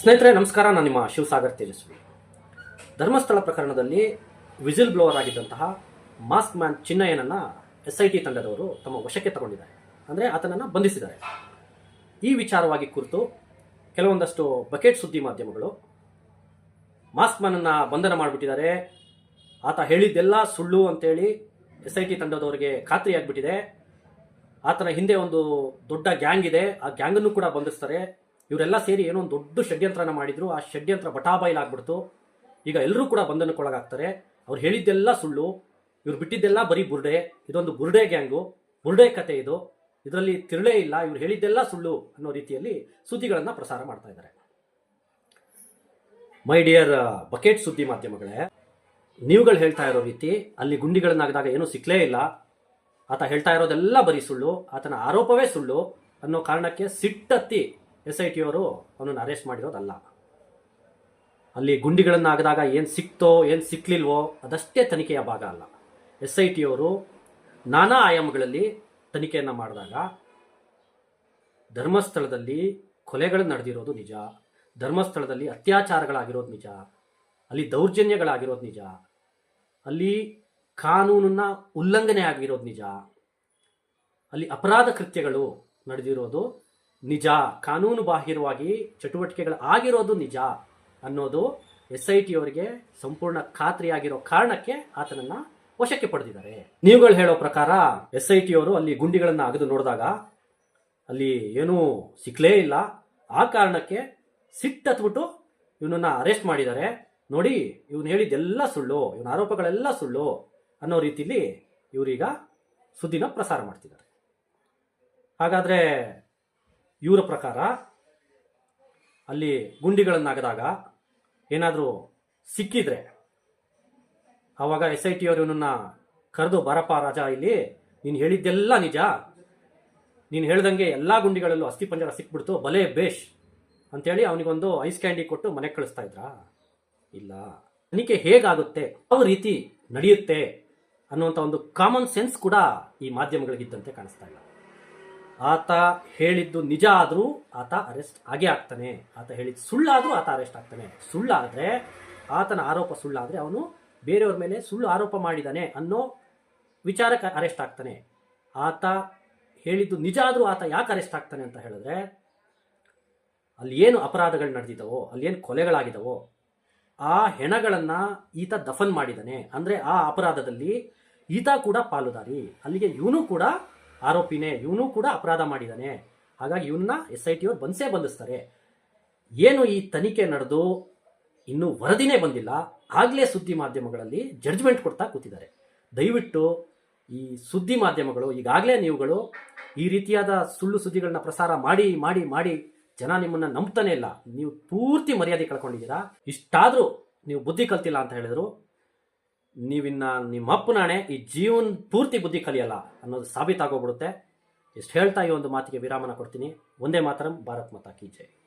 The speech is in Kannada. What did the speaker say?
ಸ್ನೇಹಿತರೆ, ನಮಸ್ಕಾರ. ನಾನು ನಿಮ್ಮ ಶಿವಸಾಗರ್ ತೇಜಸ್ವಿ. ಧರ್ಮಸ್ಥಳ ಪ್ರಕರಣದಲ್ಲಿ ವಿಜಿಲ್ ಬ್ಲೋವರ್ ಆಗಿದ್ದಂತಹ ಮಾಸ್ಕ್ ಮ್ಯಾನ್ ಚಿನ್ನಯ್ಯನನ್ನ ಎಸ್ ಐ ಟಿ ತಂಡದವರು ತಮ್ಮ ವಶಕ್ಕೆ ತಗೊಂಡಿದ್ದಾರೆ. ಅಂದರೆ ಆತನನ್ನು ಬಂಧಿಸಿದ್ದಾರೆ. ಈ ವಿಚಾರವಾಗಿ ಕುರಿತು ಕೆಲವೊಂದಷ್ಟು ಬಕೆಟ್ ಸುದ್ದಿ ಮಾಧ್ಯಮಗಳು ಮಾಸ್ಕ್ ಮ್ಯಾನನ್ನು ಬಂಧನ ಮಾಡಿಬಿಟ್ಟಿದ್ದಾರೆ. ಆತ ಹೇಳಿದ್ದೆಲ್ಲ ಸುಳ್ಳು ಅಂತೇಳಿ ಎಸ್ ಐ ಟಿ ತಂಡದವರಿಗೆ ಖಾತ್ರಿಯಾಗ್ಬಿಟ್ಟಿದೆ. ಆತನ ಹಿಂದೆ ಒಂದು ದೊಡ್ಡ ಗ್ಯಾಂಗ್ ಇದೆ. ಆ ಗ್ಯಾಂಗನ್ನು ಕೂಡ ಬಂಧಿಸ್ತಾರೆ. ಇವರೆಲ್ಲ ಸೇರಿ ಏನೋ ಒಂದು ದೊಡ್ಡ ಷಡ್ಯಂತ್ರನ ಮಾಡಿದ್ರು. ಆ ಷಡ್ಯಂತ್ರ ಬಟಾಬೈಲಾಗ್ಬಿಡ್ತು. ಈಗ ಎಲ್ಲರೂ ಕೂಡ ಬಂಧನಕ್ಕೊಳಗಾಗ್ತಾರೆ. ಅವ್ರು ಹೇಳಿದ್ದೆಲ್ಲ ಸುಳ್ಳು. ಇವ್ರು ಬಿಟ್ಟಿದ್ದೆಲ್ಲ ಬರೀ ಬುರ್ಡೆ. ಇದೊಂದು ಬುರ್ಡೆ ಗ್ಯಾಂಗು. ಬುರ್ಡೆ ಕತೆ ಇದು. ಇದರಲ್ಲಿ ತಿರುಳೇ ಇಲ್ಲ. ಇವ್ರು ಹೇಳಿದ್ದೆಲ್ಲ ಸುಳ್ಳು ಅನ್ನೋ ರೀತಿಯಲ್ಲಿ ಸುದ್ದಿಗಳನ್ನು ಪ್ರಸಾರ ಮಾಡ್ತಾ ಇದ್ದಾರೆ. ಮೈ ಡಿಯರ್ ಬಕೆಟ್ ಸುದ್ದಿ ಮಾಧ್ಯಮಗಳೇ, ನೀವುಗಳು ಹೇಳ್ತಾ ಇರೋ ರೀತಿ ಅಲ್ಲಿ ಗುಂಡಿಗಳನ್ನಾಗದಾಗ ಏನೂ ಸಿಕ್ಕಲೇ ಇಲ್ಲ. ಆತ ಹೇಳ್ತಾ ಇರೋದೆಲ್ಲ ಬರೀ ಸುಳ್ಳು. ಆತನ ಆರೋಪವೇ ಸುಳ್ಳು ಅನ್ನೋ ಕಾರಣಕ್ಕೆ ಸಿಟ್ಟತ್ತಿ ಎಸ್ ಐ ಟಿ ಅವರು ಅವನನ್ನು ಅರೆಸ್ಟ್ ಮಾಡಿರೋದಲ್ಲ. ಅಲ್ಲಿ ಗುಂಡಿಗಳನ್ನು ಆಗದಾಗ ಏನು ಸಿಕ್ತೋ, ಏನು ಸಿಕ್ಕಲಿಲ್ವೋ ಅದಷ್ಟೇ ತನಿಖೆಯ ಭಾಗ ಅಲ್ಲ. ಎಸ್ ಐ ಟಿ ಅವರು ನಾನಾ ಆಯಾಮಗಳಲ್ಲಿ ತನಿಖೆಯನ್ನು ಮಾಡಿದಾಗ ಧರ್ಮಸ್ಥಳದಲ್ಲಿ ಕೊಲೆಗಳು ನಡೆದಿರೋದು ನಿಜ, ಧರ್ಮಸ್ಥಳದಲ್ಲಿ ಅತ್ಯಾಚಾರಗಳಾಗಿರೋದು ನಿಜ, ಅಲ್ಲಿ ದೌರ್ಜನ್ಯಗಳಾಗಿರೋದು ನಿಜ, ಅಲ್ಲಿ ಕಾನೂನನ್ನ ಉಲ್ಲಂಘನೆ ಆಗಿರೋದು ನಿಜ, ಅಲ್ಲಿ ಅಪರಾಧ ಕೃತ್ಯಗಳು ನಡೆದಿರೋದು ನಿಜ ಕಾನೂನು ಬಾಹಿರವಾಗಿ ಚಟುವಟಿಕೆಗಳು ಆಗಿರೋದು ನಿಜ ಅನ್ನೋದು ಎಸ್ ಐ ಟಿ ಅವರಿಗೆ ಸಂಪೂರ್ಣ ಖಾತ್ರಿಯಾಗಿರೋ ಕಾರಣಕ್ಕೆ ಆತನನ್ನ ವಶಕ್ಕೆ ಪಡೆದಿದ್ದಾರೆ. ನೀವುಗಳು ಹೇಳೋ ಪ್ರಕಾರ ಎಸ್ ಐ ಟಿ ಅವರು ಅಲ್ಲಿ ಗುಂಡಿಗಳನ್ನು ಅಗೆದು ನೋಡಿದಾಗ ಅಲ್ಲಿ ಏನೂ ಸಿಕ್ಕಲೇ ಇಲ್ಲ. ಆ ಕಾರಣಕ್ಕೆ ಸಿಟ್ಟತ್ಬಿಟ್ಟು ಇವನನ್ನ ಅರೆಸ್ಟ್ ಮಾಡಿದ್ದಾರೆ. ನೋಡಿ, ಇವನು ಹೇಳಿದ್ದೆಲ್ಲ ಸುಳ್ಳು, ಇವನ ಆರೋಪಗಳೆಲ್ಲ ಸುಳ್ಳು ಅನ್ನೋ ರೀತಿಯಲ್ಲಿ ಇವರೀಗ ಸುದ್ದಿನ ಪ್ರಸಾರ ಮಾಡ್ತಿದ್ದಾರೆ. ಹಾಗಾದರೆ ಇವರ ಪ್ರಕಾರ ಅಲ್ಲಿ ಗುಂಡಿಗಳನ್ನಾಗದಾಗ ಏನಾದರೂ ಸಿಕ್ಕಿದ್ರೆ ಆವಾಗ ಎಸ್ ಐ ಟಿ ಅವರು ಕರೆದು, ಬರಪ್ಪ ರಾಜ, ಇಲ್ಲಿ ನೀನು ಹೇಳಿದ್ದೆಲ್ಲ ನಿಜ. ನೀನು ಹೇಳ್ದಂಗೆ ಎಲ್ಲ ಗುಂಡಿಗಳಲ್ಲೂ ಅಸ್ಥಿಪಂಜರ ಸಿಕ್ಬಿಡ್ತು, ಬಲೆ ಬೇಷ್. ಅಂತೇಳಿ ಅವನಿಗೊಂದು ಐಸ್ ಕ್ಯಾಂಡಿ ಕೊಟ್ಟು ಮನೆಗೆ ಕಳಿಸ್ತಾ ಇದ್ರಾ? ಇಲ್ಲ. ತನಿಖೆ ಹೇಗಾಗುತ್ತೆ? ಯಾವ ರೀತಿ ನಡೆಯುತ್ತೆ ಅನ್ನುವಂಥ ಒಂದು ಕಾಮನ್ ಸೆನ್ಸ್ ಕೂಡ ಈ ಮಾಧ್ಯಮಗಳಿಗಿದ್ದಂತೆ ಕಾಣಿಸ್ತಾ ಇಲ್ಲ. ಆತ ಹೇಳಿದ್ದು ನಿಜ ಆದರೂ ಆತ ಅರೆಸ್ಟ್ ಆಗೇ ಆಗ್ತಾನೆ. ಆತ ಹೇಳಿದ್ದು ಸುಳ್ಳಾದರೂ ಆತ ಅರೆಸ್ಟ್ ಆಗ್ತಾನೆ. ಸುಳ್ಳಾದರೆ, ಆತನ ಆರೋಪ ಸುಳ್ಳಾದರೆ ಅವನು ಬೇರೆಯವ್ರ ಮೇಲೆ ಸುಳ್ಳು ಆರೋಪ ಮಾಡಿದಾನೆ ಅನ್ನೋ ವಿಚಾರಕ್ಕೆ ಅರೆಸ್ಟ್ ಆಗ್ತಾನೆ. ಆತ ಹೇಳಿದ್ದು ನಿಜ ಆದರೂ ಆತ ಯಾಕೆ ಅರೆಸ್ಟ್ ಆಗ್ತಾನೆ ಅಂತ ಹೇಳಿದ್ರೆ, ಅಲ್ಲಿ ಏನು ಅಪರಾಧಗಳು ನಡೆದಿದ್ದಾವೋ, ಅಲ್ಲಿ ಏನು ಕೊಲೆಗಳಾಗಿದ್ದಾವೋ, ಆ ಹೆಣಗಳನ್ನು ಈತ ದಫನ್ ಮಾಡಿದಾನೆ. ಅಂದರೆ ಆ ಅಪರಾಧದಲ್ಲಿ ಈತ ಕೂಡ ಪಾಲುದಾರಿ. ಅಲ್ಲಿಗೆ ಇವನು ಕೂಡ ಆರೋಪಿನೇ ಇವನು ಕೂಡ ಅಪರಾಧ ಮಾಡಿದ್ದಾನೆ ಹಾಗಾಗಿ ಇವನ್ನ ಎಸ್ ಐ ಟಿ ಅವ್ರು ಬಂಧಿಸ್ತಾರೆ. ಏನು ಈ ತನಿಖೆ ನಡೆದು ಇನ್ನೂ ವರದಿನೇ ಬಂದಿಲ್ಲ, ಆಗಲೇ ಸುದ್ದಿ ಮಾಧ್ಯಮಗಳಲ್ಲಿ ಜಡ್ಜ್ಮೆಂಟ್ ಕೊಡ್ತಾ ಕೂತಿದ್ದಾರೆ. ದಯವಿಟ್ಟು ಈ ಸುದ್ದಿ ಮಾಧ್ಯಮಗಳು, ಈಗಾಗಲೇ ನೀವುಗಳು ಈ ರೀತಿಯಾದ ಸುಳ್ಳು ಸುದ್ದಿಗಳನ್ನ ಪ್ರಸಾರ ಮಾಡಿ ಮಾಡಿ ಮಾಡಿ ಜನ ನಿಮ್ಮನ್ನ ನಂಬ್ತಾನೆ ಇಲ್ಲ. ನೀವು ಪೂರ್ತಿ ಮರ್ಯಾದೆ ಕಳ್ಕೊಂಡಿದ್ದೀರಾ. ಇಷ್ಟಾದರೂ ನೀವು ಬುದ್ಧಿ ಕಲ್ತಿಲ್ಲ ಅಂತ ಹೇಳಿದ್ರು. ನೀವಿನ್ನ ನಿಮ್ಮ ಅಪ್ಪನಾಣೆ ಈ ಜೀವನ ಪೂರ್ತಿ ಬುದ್ಧಿ ಕಲಿಯಲ್ಲ ಅನ್ನೋದು ಸಾಬೀತಾಗೋಗ್ಬಿಡುತ್ತೆ. ಇಷ್ಟು ಹೇಳ್ತಾ ಈ ಒಂದು ಮಾತಿಗೆ ವಿರಾಮನ ಕೊಡ್ತೀನಿ. ಒಂದೇ ಮಾತ್ರ, ಭಾರತ್ ಮಾತಾ ಕಿ ಜೈ.